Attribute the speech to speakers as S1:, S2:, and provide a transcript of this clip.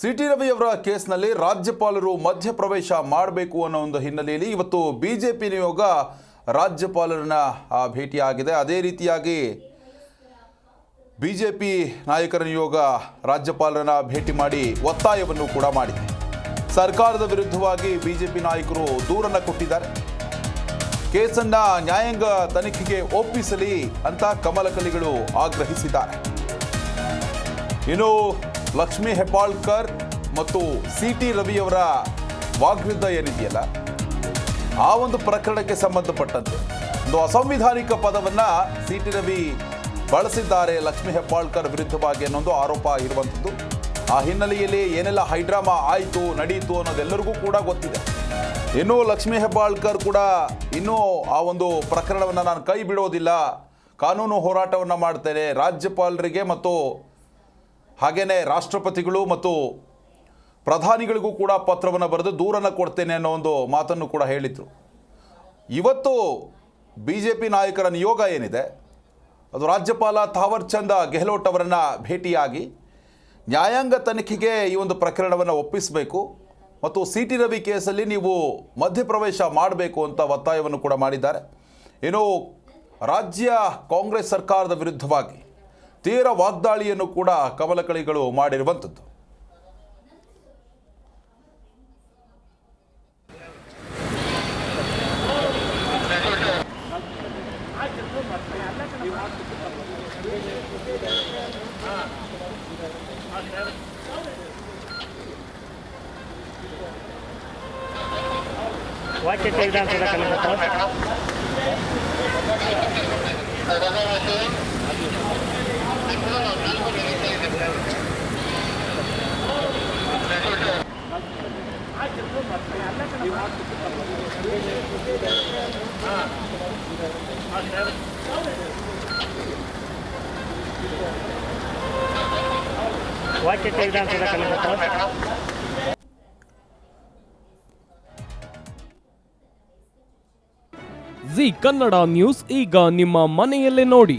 S1: C T ರವಿಯವರ ಕೇಸ್ನಲ್ಲಿ ರಾಜ್ಯಪಾಲರು ಮಧ್ಯಪ್ರವೇಶ ಮಾಡಬೇಕು ಅನ್ನೋ ಒಂದು ಹಿನ್ನೆಲೆಯಲ್ಲಿ ಇವತ್ತು ಬಿಜೆಪಿ ನಿಯೋಗ ರಾಜ್ಯಪಾಲರನ್ನ ಭೇಟಿಯಾಗಿದೆ. ಅದೇ ರೀತಿಯಾಗಿ ಬಿಜೆಪಿ ನಾಯಕರ ನಿಯೋಗ ರಾಜ್ಯಪಾಲರನ್ನ ಭೇಟಿ ಮಾಡಿ ಒತ್ತಾಯವನ್ನು ಕೂಡ ಮಾಡಿದೆ. ಸರ್ಕಾರದ ವಿರುದ್ಧವಾಗಿ ಬಿಜೆಪಿ ನಾಯಕರು ದೂರನ್ನು ಕೊಟ್ಟಿದ್ದಾರೆ. ಕೇಸನ್ನ ನ್ಯಾಯಾಂಗ ತನಿಖೆಗೆ ಒಪ್ಪಿಸಲಿ ಅಂತ ಕಮಲಕಲಿಗಳು ಆಗ್ರಹಿಸಿದ್ದಾರೆ. ಇನ್ನು ಲಕ್ಷ್ಮೀ ಹೆಬ್ಬಾಳ್ಕರ್ ಮತ್ತು ಸಿ ಟಿ ರವಿಯವರ ವಾಗ್ಯುದ್ಧ ಏನಿದೆಯಲ್ಲ, ಆ ಒಂದು ಪ್ರಕರಣಕ್ಕೆ ಸಂಬಂಧಪಟ್ಟಂತೆ ಒಂದು ಅಸಂವಿಧಾನಿಕ ಪದವನ್ನ ಸಿ ಟಿ ರವಿ ಬಳಸಿದ್ದಾರೆ ಲಕ್ಷ್ಮೀ ಹೆಬ್ಬಾಳ್ಕರ್ ವಿರುದ್ಧವಾಗಿ ಅನ್ನೋದು ಆರೋಪ ಇರುವಂಥದ್ದು. ಆ ಹಿನ್ನೆಲೆಯಲ್ಲಿ ಏನೆಲ್ಲ ಹೈಡ್ರಾಮಾ ಆಯಿತು ನಡೆಯಿತು ಅನ್ನೋದೆಲ್ಲರಿಗೂ ಕೂಡ ಗೊತ್ತಿದೆ. ಇನ್ನು ಲಕ್ಷ್ಮೀ ಹೆಬ್ಬಾಳ್ಕರ್ ಕೂಡ ಇನ್ನೂ ಆ ಒಂದು ಪ್ರಕರಣವನ್ನು ನಾನು ಕೈ ಬಿಡೋದಿಲ್ಲ. ಕಾನೂನು ಹೋರಾಟವನ್ನು ಮಾಡ್ತೇನೆ ರಾಜ್ಯಪಾಲರಿಗೆ ಮತ್ತು ಹಾಗೆಯೇ ರಾಷ್ಟ್ರಪತಿಗಳು ಮತ್ತು ಪ್ರಧಾನಿಗಳಿಗೂ ಕೂಡ ಪತ್ರವನ್ನು ಬರೆದು ದೂರನ್ನು ಕೊಡ್ತೇನೆ ಅನ್ನೋ ಒಂದು ಮಾತನ್ನು ಕೂಡ ಹೇಳಿದರು. ಇವತ್ತು ಬಿ ಜೆ ಪಿ ನಾಯಕರ ನಿಯೋಗ ಏನಿದೆ? ಅದು ರಾಜ್ಯಪಾಲ ಥಾವರ್ ಚಂದ ಗೆಹ್ಲೋಟ್ ಅವರನ್ನು ಭೇಟಿಯಾಗಿ ನ್ಯಾಯಾಂಗ ತನಿಖೆಗೆ ಈ ಒಂದು ಪ್ರಕರಣವನ್ನು ಒಪ್ಪಿಸಬೇಕು ಮತ್ತು ಸಿ ಟಿ ರವಿ ಕೇಸಲ್ಲಿ ನೀವು ಮಧ್ಯಪ್ರವೇಶ ಮಾಡಬೇಕು ಅಂತ ಒತ್ತಾಯವನ್ನು ಕೂಡ ಮಾಡಿದ್ದಾರೆ. ಏನು ರಾಜ್ಯ ಕಾಂಗ್ರೆಸ್ ಸರ್ಕಾರದ ವಿರುದ್ಧವಾಗಿ ತೀವ್ರ ವಾಗ್ದಾಳಿಯನ್ನು ಕೂಡ ಕಮಲಕಳಿಗಳು ಮಾಡಿರುವಂಥದ್ದು.
S2: ವಾಕ್ಯ ಕಲಿತ ವಾಕ್ಯ ವಿಧಾನಸೌಧ ಕಲಿತ
S3: ಜಿ ಕನ್ನಡ ನ್ಯೂಸ್ ಈಗ ನಿಮ್ಮ ಮನೆಯಲ್ಲೇ ನೋಡಿ.